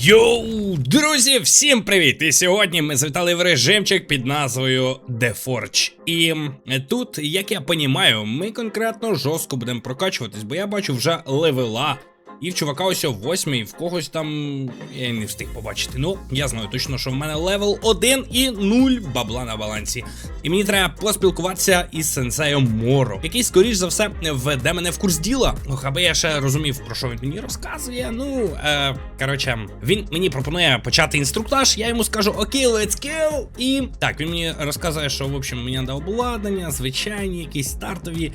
Йоу, друзі, всім привіт! І сьогодні ми звітали в режимчик під назвою The Forge. І тут, як я понімаю, ми конкретно жорстко будемо прокачуватись, бо я бачу вже левела. І в чувака ось о восьмий, в когось там я не встиг побачити. Ну, я знаю точно, що в мене левел 1 і 0 бабла на балансі. І мені треба поспілкуватися із сенсеєм Моро, який, скоріш за все, введе мене в курс діла. Ох, аби я ще розумів, про що він мені розказує. Ну, е, коротше, він мені пропонує почати інструктаж. Я йому скажу окей, let's go. І так, він мені розказує, що в общем мені треба обладнання, звичайні, якісь стартові.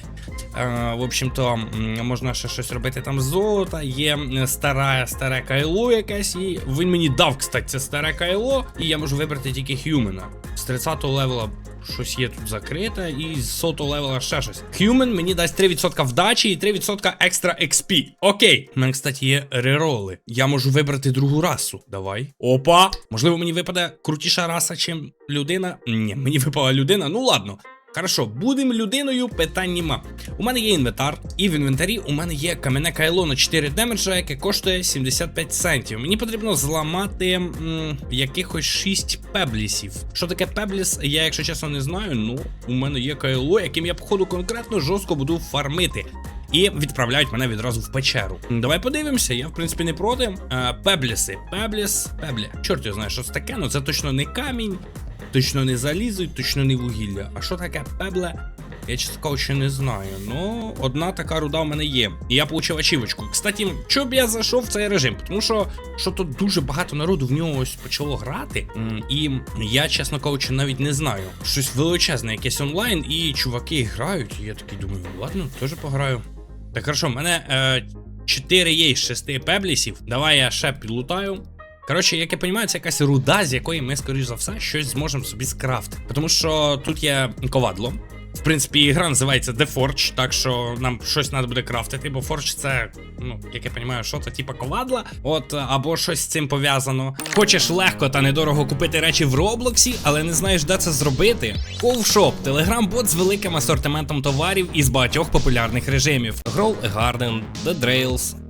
Е, в общем-то, можна ще щось робити там з золота. Є стара, старе кайло якесь, і він мені дав, кстати, це старе кайло, і я можу вибрати тільки Хьюмена. З 30-го левела щось є тут закрите, і з 100 левела ще щось. Human мені дасть 3% вдачі і 3% екстра XP. Окей. У мене, кстати, є рероли. Я можу вибрати другу расу. Давай. Опа! Можливо, мені випаде крутіша раса, чим людина. Ні, мені випала людина. Ну ладно. Хорошо, будемо людиною, питань нема. У мене є інвентар, і в інвентарі у мене є кам'яне кайло на 4 демеджа, яке коштує 75 центів. Мені потрібно зламати м, якихось 6 пеблісів. Що таке пебліс, я, якщо чесно, не знаю. Ну, у мене є кайло, яким я, походу, конкретно жорстко буду фармити. І відправляють мене відразу в печеру. Давай подивимося, я в принципі не проти. Е, пебліси. Пебліс, пеблі. Чорт його знає, що це таке, ну це точно не камінь. Точно не залізо, точно не вугілля. А що таке пебле? Я чесно кажучи, не знаю. Ну, одна така руда в мене є. І я получив ачівочку. Кстати, що б я зайшов в цей режим? Тому що що тут дуже багато народу в нього ось почало грати. І я, чесно кажучи, навіть не знаю. Щось величезне, якесь онлайн, і чуваки грають. І я такий думаю, ладно, теж пограю. Так хорошо, в мене е, 4 є з 6 пеблісів. Давай я ще підлутаю. Коротше, як я розумію, це якась руда, з якої ми, скоріш за все, щось зможемо собі скрафтити. Тому що тут є ковадло. В принципі, ігра називається The Forge, так що нам щось треба буде крафтити, бо Forge це, ну, як я розумію, що це типа ковадла, от або щось з цим пов'язано. Хочеш легко та недорого купити речі в Роблоксі, але не знаєш, де це зробити. Ковшоп телеграм-бот з великим асортиментом товарів із багатьох популярних режимів: Grow a Garden, The Drails,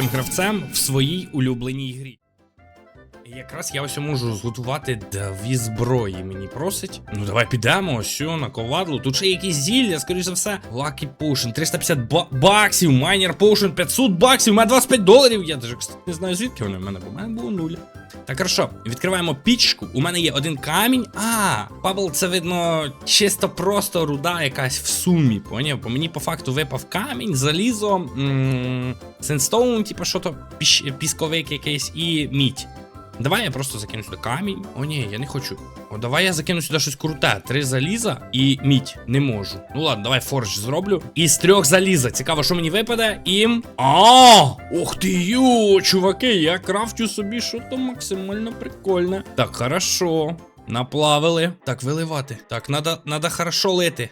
найкрутішим гравцем в своїй улюбленій грі. Якраз я ось можу зготувати дві зброї. Мені просить. Ну давай підемо, ось на ковадлу. Тут ще якісь зілля, скоріш за все. Lucky Potion, 350 ба баксів, Miner Potion, 500 баксів, у мене 25 доларів. Я даже кстати, не знаю, звідки вони в мене, бо в мене було нуль. Так, хорошо, відкриваємо пічку. У мене є один камінь. А, пабл, це видно чисто просто руда якась в сумі. Поняв? Бо мені по факту випав камінь, залізо, сенстоун, типу, що то пісковик якийсь і мідь. Давай я просто закину сюди камінь. О, ні, я не хочу. О, давай я закину сюди щось круте. Три заліза і мідь. Не можу. Ну ладно, давай форж зроблю. Із трьох заліза. Цікаво, що мені випаде. І. А! Ух ти ю, чуваки, я крафтю собі що то максимально прикольне. Так, хорошо. Наплавили. Так, виливати. Так, надо, надо хорошо лити.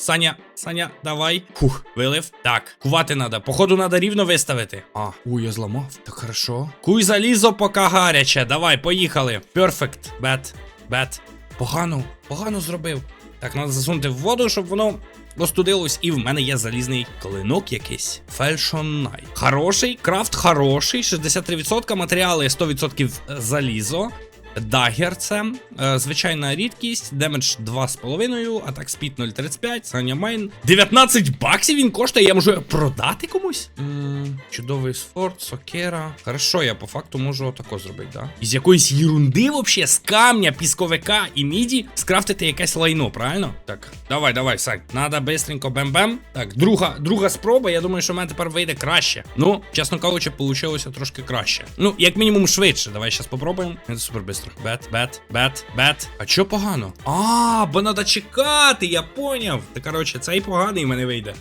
Саня, Саня, давай. Фух, вилив. Так, кувати надо. Походу, надо рівно виставити. А, ой, я зламав. Так хорошо. Куй залізо, поки гаряче. Давай, поїхали. Перфект. Бет. Бет. Погано, погано зробив. Так, треба засунути в воду, щоб воно остудилось. І в мене є залізний клинок якийсь. Fashion Knight. Хороший, крафт хороший. 63% матеріали 100% залізо. Дагер це е, звичайна рідкість, демедж 2,5, атак спід 0,35, Саня Майн. 19 баксів він коштує, я можу продати комусь? М, чудовий сфорт, сокера. Хорошо, я по факту можу отако зробити, да? Із якоїсь єрунди вообще, з камня, пісковика і міді скрафтити якесь лайно, правильно? Так, давай, давай, Сань. Надо бистренько бем-бем. Так, друга, друга спроба, я думаю, що в мене тепер вийде краще. Ну, чесно кажучи, вийшло трошки краще. Ну, як мінімум швидше. Давай зараз попробуємо. Це супер бистро. Бет, бет, бет, бет. А чо погано? А, бо треба чекати, я поняв. Та коротше, цей поганий мене вийде.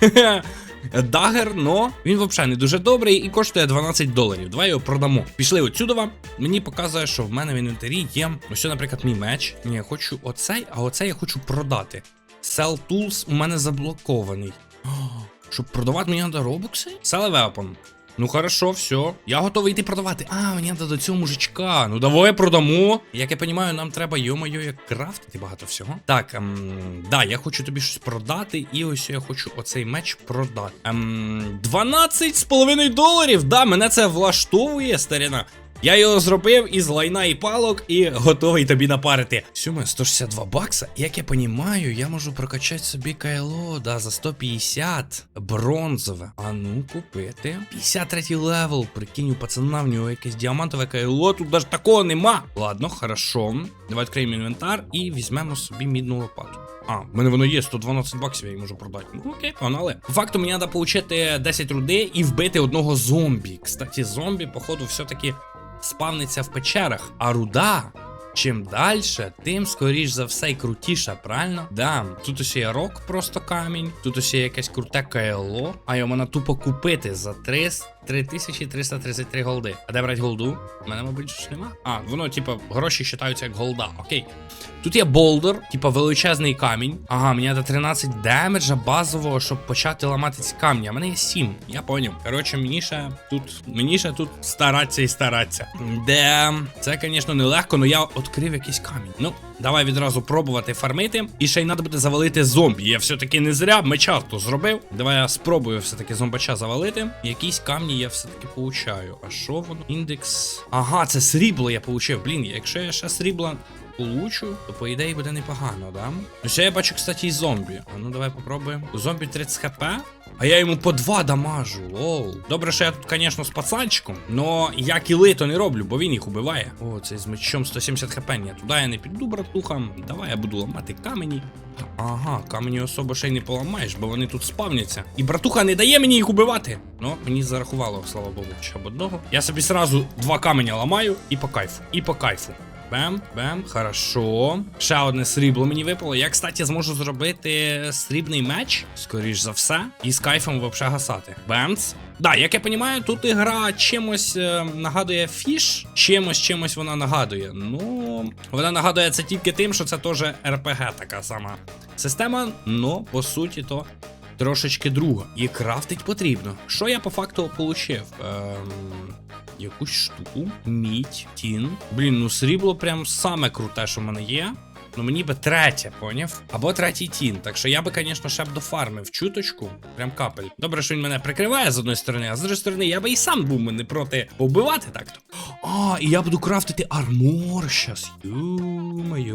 Дагер, но він взагалі не дуже добрий і коштує 12 доларів. Давай його продамо. Пішли отсюда. Мені показує, що в мене в інвентарі є. Ось, наприклад, мій меч. Ні, я хочу оцей, а оцей я хочу продати. Sell Tools у мене заблокований. Щоб продавати мені треба робокси? Sell a weapon. Ну хорошо, все. Я готовий йти продавати. А, мені треба до цього мужичка. Ну давай продамо. Як я розумію, нам треба, йо-моє, як крафтити багато всього. Так, ем, да, я хочу тобі щось продати, і ось я хочу оцей меч продати. Ем, 12,5 доларів. Да, мене це влаштовує, старина. Я його зробив із лайна і палок і готовий тобі напарити. Сюме, 162 бакса. Як я понімаю, я можу прокачати собі кайло, да, за 150 бронзове. А ну купити. 53 левел. Прикинь, у пацана в нього якесь діамантове кайло. Тут даже такого нема. Ладно, хорошо. Давай відкриємо інвентар і візьмемо собі мідну лопату. А, в мене воно є 112 баксів, я її можу продати. Ну окей, погнали. По факту мені треба отримати 10 руди і вбити одного зомбі. Кстати, зомбі, походу, все-таки спавниться в печерах, а руда. Чим далі, тим скоріш за все й крутіша, правильно? Да, тут ще є рок, просто камінь, тут ще є якесь круте КЛО, а його можна тупо купити за 300 3333 голди. А де брати голду? У мене, мабуть, ж нема. А, воно, типа, гроші вважаються як голда. Окей. Тут є болдер, типа величезний камінь. Ага, мені треба 13 демеджа базового, щоб почати ламати ці камні. А мене є 7, я поняв. Коротше, мені ще тут, мені ще тут старатися і старатися. Де це, звісно, нелегко, але я відкрив якийсь камінь. Ну, давай відразу пробувати фармити. І ще й треба буде завалити зомбі. Я все-таки не зря меча то зробив. Давай я спробую все-таки зомбача завалити. Якісь камні я все-таки получаю. А що воно? Індекс. Ага, це срібло я получив. Блін, якщо я ще срібла получу, то по ідеї буде непогано, да? Ну ще я бачу, кстати, і зомбі. А ну давай попробуємо. У зомбі 30 хп. А я йому по два дамажу. Лол. Добре, що я тут, звісно, з пацанчиком. Но я кіли то не роблю, бо він їх убиває. О, цей з мечом 170 хп. Ні, туди я не піду, братуха. Давай я буду ламати камені. Ага, камені особо ще й не поламаєш, бо вони тут спавняться. І братуха не дає мені їх убивати. Ну, мені зарахувало, слава Богу, ще об одного. Я собі сразу два каменя ламаю і по кайфу. І по кайфу. Бем, бем, хорошо. Ще одне срібло мені випало. Я, кстати, зможу зробити срібний меч, скоріш за все, і з кайфом вообще гасати. Бемц. Да, як я розумію, тут ігра чимось е, нагадує фіш, чимось чимось вона нагадує. Ну, вона нагадує це тільки тим, що це теж РПГ така сама система, но по суті то. Трошечки друга. І крафтить потрібно. Що я по факту получив? Ем, якусь штуку, мідь, тін. Блін, ну срібло прям саме круте, що в мене є. Ну мені би третє, поняв? Або третій тін. Так що я би, звісно, ще б дофармив чуточку. Прям капель. Добре, що він мене прикриває з одної сторони, а з іншої сторони, я би і сам був не проти побивати так-то. А, і я буду крафтити армор щас. Ю-моє.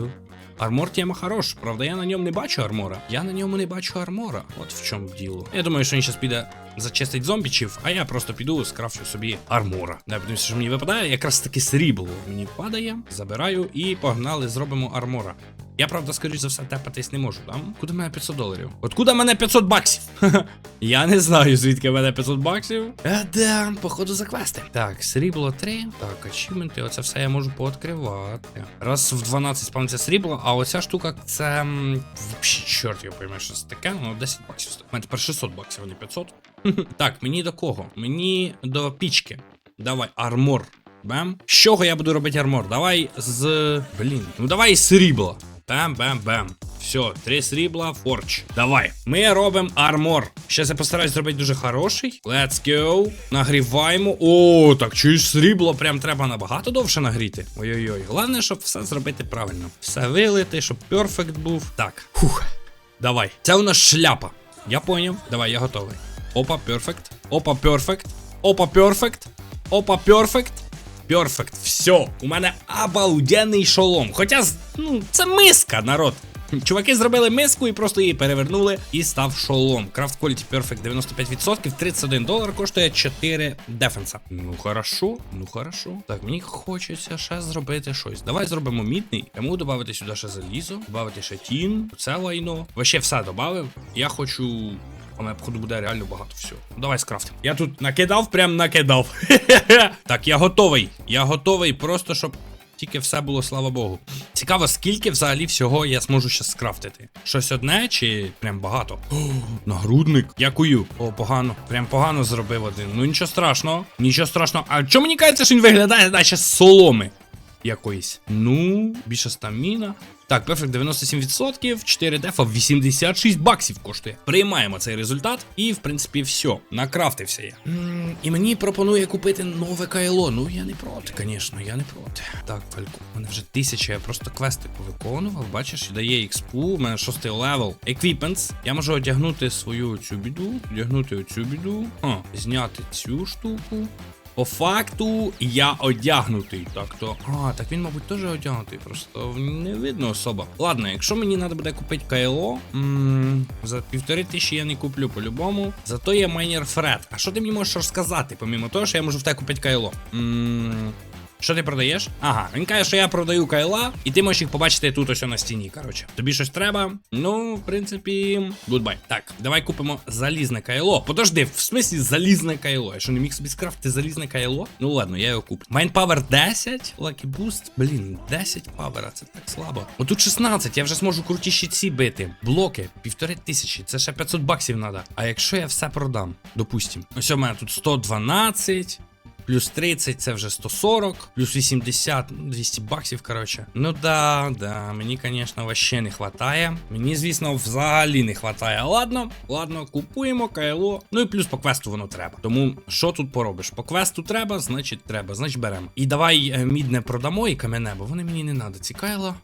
Армор тема хорош, правда, я на ньому не бачу армора. Я на ньому не бачу армора. От в чому діло. Я думаю, що він зараз піде зачистить зомбічів, а я просто піду скрафчу собі армора. Да, подивимося, що мені випадає. Якраз таки срібло мені падає, забираю і погнали, зробимо армора. Я, правда, скоріш за все, тепатись не можу, там? Куди мене 500 доларів? Откуда в мене 500 баксів? Я не знаю, звідки мене 500 баксів. Е, да, походу за квести. Так, срібло 3. Так, ачівменти, оце все я можу пооткривати. Раз в 12 спавниться срібло, а оця штука це. Вообще, чорт, я поймаю, що це таке. Ну, 10 баксів. У мене тепер 600 баксів, а не 500. Так, мені до кого? Мені до пічки. Давай, армор. Бем. З чого я буду робити армор? Давай з. Блін. Ну давай із срібла. Бем-бем-бем. Все, три срібла, форч. Давай. Ми робимо армор. Щас я постараюсь зробити дуже хороший. Let's go. Нагріваємо. О, так чуєш срібло, прям треба набагато довше нагріти. Ой-ой-ой. Головне, щоб все зробити правильно. Все вилити, щоб перфект був. Так. Фух. Давай. Це у нас шляпа. Я поняв. Давай, я готовий. Опа, перфект. Опа, перфект. Опа, перфект. Опа, перфект. Перфект, все, у мене обалденний шолом. Хоча, ну, це миска, народ. Чуваки зробили миску і просто її перевернули і став шолом. Craft Quality Perfect 95%, 31 долар коштує 4 дефенса. Ну хорошо, ну хорошо. Так, мені хочеться ще зробити щось. Давай зробимо мідний. Я можу додати сюди ще залізо, додати ще тін, це лайно. Вообще все додав. Я хочу. Мене, походу, буде реально багато всього. Ну, давай скрафтим. Я тут накидав, прям накидав. так, я готовий. Я готовий просто, щоб тільки все було, слава Богу. Цікаво, скільки взагалі всього я зможу щас скрафтити. Щось одне чи прям багато? О, нагрудник. Дякую. О, погано. Прям погано зробив один. Ну нічого страшного. Нічого страшного. А чому мені кажеться, що він виглядає, наче з соломи? Якоїсь. Ну, більше стаміна. Так, перфект 97%, 4 дефа, 86 баксів коштує. Приймаємо цей результат, і в принципі все. Накрафтився я. м і мені пропонує купити нове кайло. Ну я не проти, звісно, я не проти. Так, Фальку, у мене вже тисяча, я просто квести повиконував. Бачиш, дає експу, у мене шостий левел. Equipments. Я можу одягнути свою цю біду, одягнути оцю біду, а, зняти цю штуку. По факту я одягнутий. Так то. А, так він, мабуть, теж одягнутий. Просто не видно особа. Ладно, якщо мені треба буде купити кайло, за півтори тисячі я не куплю по-любому. Зато є майнер Фред. А що ти мені можеш розказати, помімо того, що я можу в те купити кайло? Що ти продаєш? Ага, він каже, що я продаю кайла, і ти можеш їх побачити тут ось на стіні. Коротше, тобі щось треба? Ну, в принципі, гудбай. Так, давай купимо залізне кайло. Подожди, в смислі залізне кайло. Я що не міг собі скрафти залізне кайло? Ну ладно, я його куплю. Майн Power 10, Lucky Boost. Блін, 10 павера, це так слабо. Отут 16, я вже зможу крутіші ці бити. Блоки, півтори тисячі, це ще 500 баксів треба. А якщо я все продам, допустим. Ось у мене тут 112. Плюс 30 це вже 140, плюс 80, ну, 200 баксів, коротше. Ну да, да, мені, звісно, вообще не хватає. Мені, звісно, взагалі не хватає. Ладно, ладно, купуємо кайло. Ну і плюс по квесту воно треба. Тому що тут поробиш? По квесту треба, значить треба, значить беремо. І давай е, мідне продамо і кам'яне, бо вони мені не треба. Ці.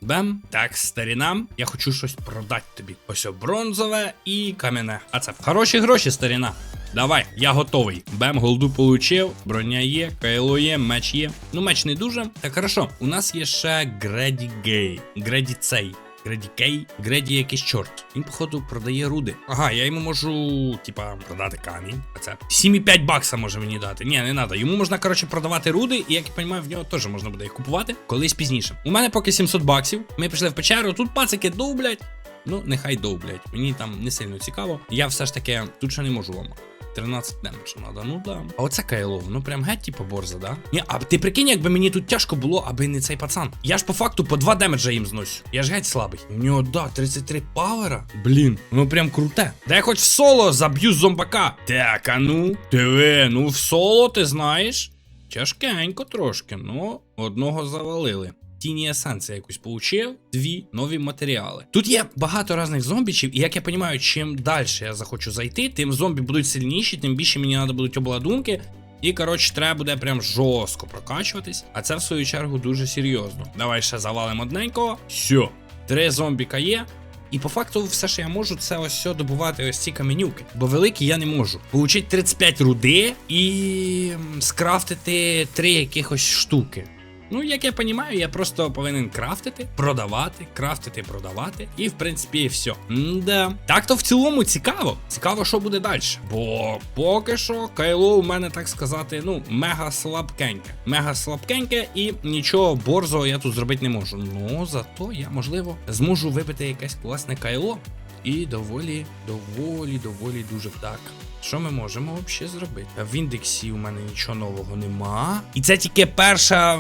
Бем. Так, старіна. Я хочу щось продати тобі. Ось бронзове і кам'яне. А це хороші гроші, старіна. Давай, я готовий. Бем, голду получив, броня є, кайло є, меч є. Ну, меч не дуже. Так, хорошо. У нас є ще Греді Гей. Греді цей. Греді Кей, Греді якийсь чорт. Він, походу, продає руди. Ага, я йому можу, типа, продати камінь. А це 7,5 бакса може мені дати. Ні, не треба. Йому можна, коротше, продавати руди, і як я розумію, в нього теж можна буде їх купувати колись пізніше. У мене поки 700 баксів. Ми пішли в печеру, тут пацики довблять. Ну, нехай довблять. Мені там не сильно цікаво. Я все ж таки тут ще не можу вам. 13 демеджа надо, ну да. А оце кайло, ну прям геть, типу, борза, да? Ні, а ти прикинь, якби мені тут тяжко було, аби не цей пацан. Я ж по факту по 2 демеджа їм зносю. Я ж геть слабий. У нього, да, 33 павера. Блін, ну прям круте. Да я хоч в соло заб'ю зомбака. Так, а ну. Диви, ну в соло ти знаєш. Тяжкенько трошки, ну, одного завалили. Тіні есенція якусь получив, дві нові матеріали. Тут є багато різних зомбічів, і як я розумію, чим далі я захочу зайти, тим зомбі будуть сильніші, тим більше мені треба будуть обладунки. І, коротше, треба буде прям жорстко прокачуватись. А це, в свою чергу, дуже серйозно. Давай ще завалимо одненького. Все. Три зомбіка є. І по факту, все, що я можу, це ось все добувати ось ці каменюки. Бо великі я не можу. Получить 35 руди і скрафтити три якихось штуки. Ну, як я розумію, я просто повинен крафтити, продавати, крафтити, продавати. І, в принципі, все. Да. Так то в цілому цікаво. Цікаво, що буде далі. Бо поки що кайло у мене, так сказати, ну, мега слабкеньке. Мега слабкеньке, і нічого борзого я тут зробити не можу. Ну, зато я, можливо, зможу вибити якесь класне кайло. І доволі, доволі, доволі дуже так. Що ми можемо взагалі зробити? В індексі у мене нічого нового нема. І це тільки перше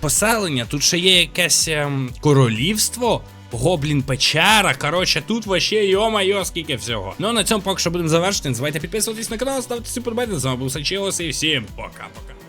поселення. Тут ще є якесь ем, королівство. Гоблін печера. Коротше, тут вообще йо-майо, скільки всього. Ну а на цьому поки що будемо завершити. Не підписуватись на канал, ставте супер з вами був Сачіос і всім пока-пока.